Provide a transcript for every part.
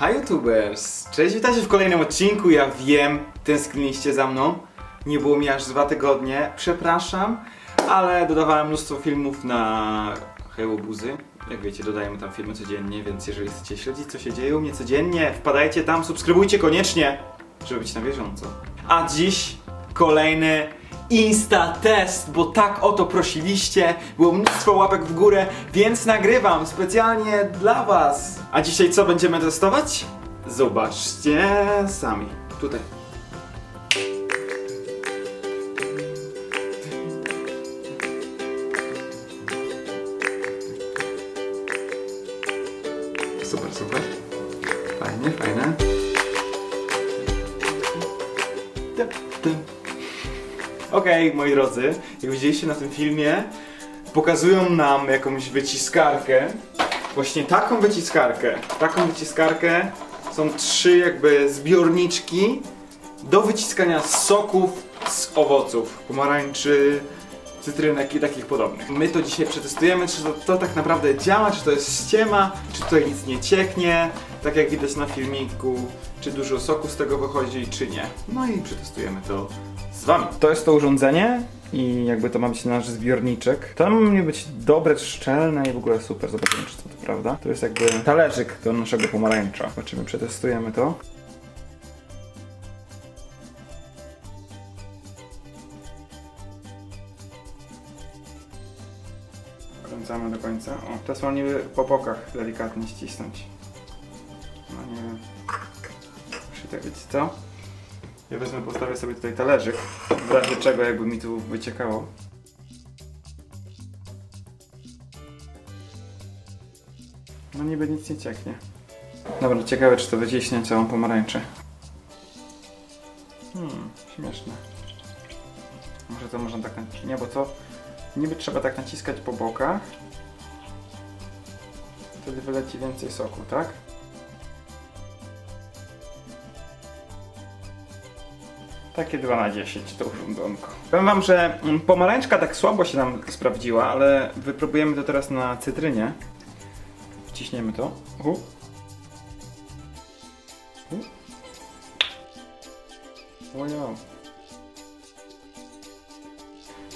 Hi YouTubers! Cześć, witajcie w kolejnym odcinku. Ja wiem, tęskniliście za mną. Nie było mi aż dwa tygodnie. Przepraszam, ale dodawałem mnóstwo filmów na Hełobuzy. Jak wiecie, dodajemy tam filmy codziennie, więc jeżeli chcecie śledzić, co się dzieje u mnie codziennie, wpadajcie tam, subskrybujcie koniecznie, żeby być na bieżąco. A dziś kolejny Insta test, bo tak o to prosiliście. Było mnóstwo łapek w górę, więc nagrywam specjalnie dla Was. A dzisiaj co będziemy testować? Zobaczcie sami. Tutaj. Super, super. Fajnie, fajne. Typ. Okej, moi drodzy, jak widzieliście na tym filmie, pokazują nam jakąś wyciskarkę. Właśnie taką wyciskarkę. Taką wyciskarkę są trzy jakby zbiorniczki do wyciskania soków z owoców, pomarańczy, cytrynek i takich podobnych. My to dzisiaj przetestujemy, czy to, to tak naprawdę działa, czy to jest ściema, czy tutaj nic nie cieknie, tak jak widać na filmiku, czy dużo soku z tego wychodzi, czy nie. No i przetestujemy to z wami. To jest to urządzenie i jakby to ma być nasz zbiorniczek. To ma być dobre, szczelne i w ogóle super. Zobaczymy, czy to, to prawda. To jest jakby talerzyk do naszego pomarańcza. Zobaczymy, przetestujemy to. Kręcamy do końca. O, teraz mam niby po bokach delikatnie ścisnąć. Tak wiecie co? Ja wezmę, postawię sobie tutaj talerzyk, w razie czego jakby mi tu wyciekało. No niby nic nie cieknie. Dobra, ciekawe czy to wyciśnie całą pomarańczę. Hmm, śmieszne. Może to można tak nacisnąć. Nie, bo to niby trzeba tak naciskać po bokach. Wtedy wyleci więcej soku, tak? Takie 2 na 10 to urządzonko. Powiem wam, że mm, pomarańczka tak słabo się nam sprawdziła, ale wypróbujemy to teraz na cytrynie. Wciśniemy to. U. U.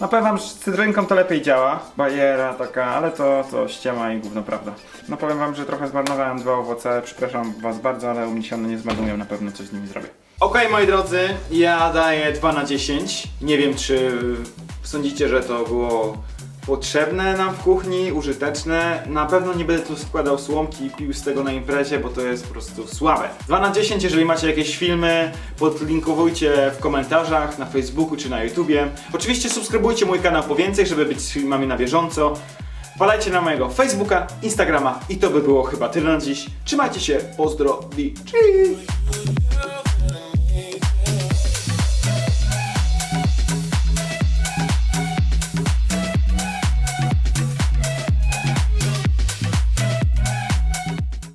No powiem wam, że z cytrynką to lepiej działa. Bajera taka, ale to, to ściema i gówno prawda. No powiem wam, że trochę zmarnowałem dwa owoce. Przepraszam was bardzo, ale u mnie się one nie zmarnują. Na pewno coś z nimi zrobię. Okej moi drodzy, ja daję 2 na 10. Nie wiem czy sądzicie, że to było potrzebne nam w kuchni, użyteczne. Na pewno nie będę tu składał słomki i pił z tego na imprezie, bo to jest po prostu słabe. 2 na 10, jeżeli macie jakieś filmy, podlinkowujcie w komentarzach na Facebooku czy na YouTubie. Oczywiście subskrybujcie mój kanał po więcej, żeby być z filmami na bieżąco. Wpadajcie na mojego Facebooka, Instagrama i to by było chyba tyle na dziś. Trzymajcie się, pozdro, cześć!